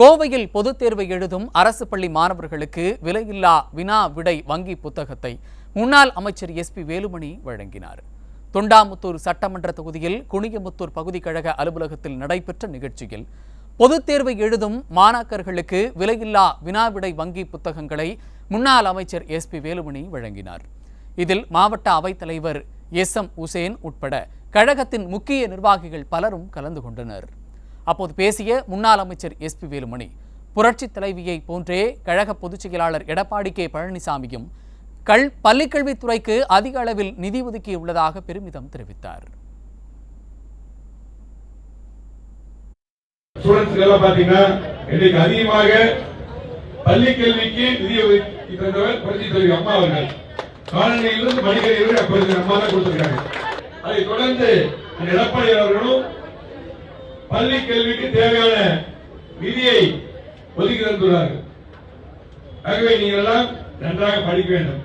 கோவையில் பொதுத் தேர்வை எழுதும் அரசு பள்ளி மாணவர்களுக்கு விலையில்லா வினா விடை வங்கி புத்தகத்தை முன்னாள் அமைச்சர் எஸ்பி வேலுமணி வழங்கினார். தொண்டாமுத்தூர் சட்டமன்ற தொகுதியில் குனியமுத்தூர் பகுதி கழக அலுவலகத்தில் நடைபெற்ற நிகழ்ச்சியில் பொதுத் தேர்வை எழுதும் மாணாக்கர்களுக்கு விலையில்லா வினா விடை வங்கி புத்தகங்களை முன்னாள் அமைச்சர் எஸ்பி வேலுமணி வழங்கினார். இதில் மாவட்ட அவைத்தலைவர் எஸ் எம் உசேன் உட்பட கழகத்தின் முக்கிய நிர்வாகிகள் பலரும் கலந்து கொண்டனர். அப்போது பேசிய முன்னாள் அமைச்சர் எஸ் பி வேலுமணி புரட்சித் தலைவியை போன்றே கழக பொதுச் செயலாளர் எடப்பாடி கே பழனிசாமியும் கல் பள்ளிக்கல்வித்துறைக்கு அதிக அளவில் நிதி ஒதுக்கியுள்ளதாக பெருமிதம் தெரிவித்தார். அதிகமாக பள்ளி கல்விக்கு நிதி ஒதுக்கி தந்தவர் புரட்சி தலைவி அம்மா அவர்கள். காலநிலையிலிருந்து மணிக்கரை அப்பொழுது அம்மா தான் கொடுத்திருக்காங்க அதை தொடர்ந்து எடப்பாடி அவர்களும் பள்ளி கல்விக்கு தேவையான நிதியை ஒதுக்கி தந்துள்ளார்கள். ஆகவே நீங்கள் எல்லாம் நன்றாக படிக்க வேண்டும்.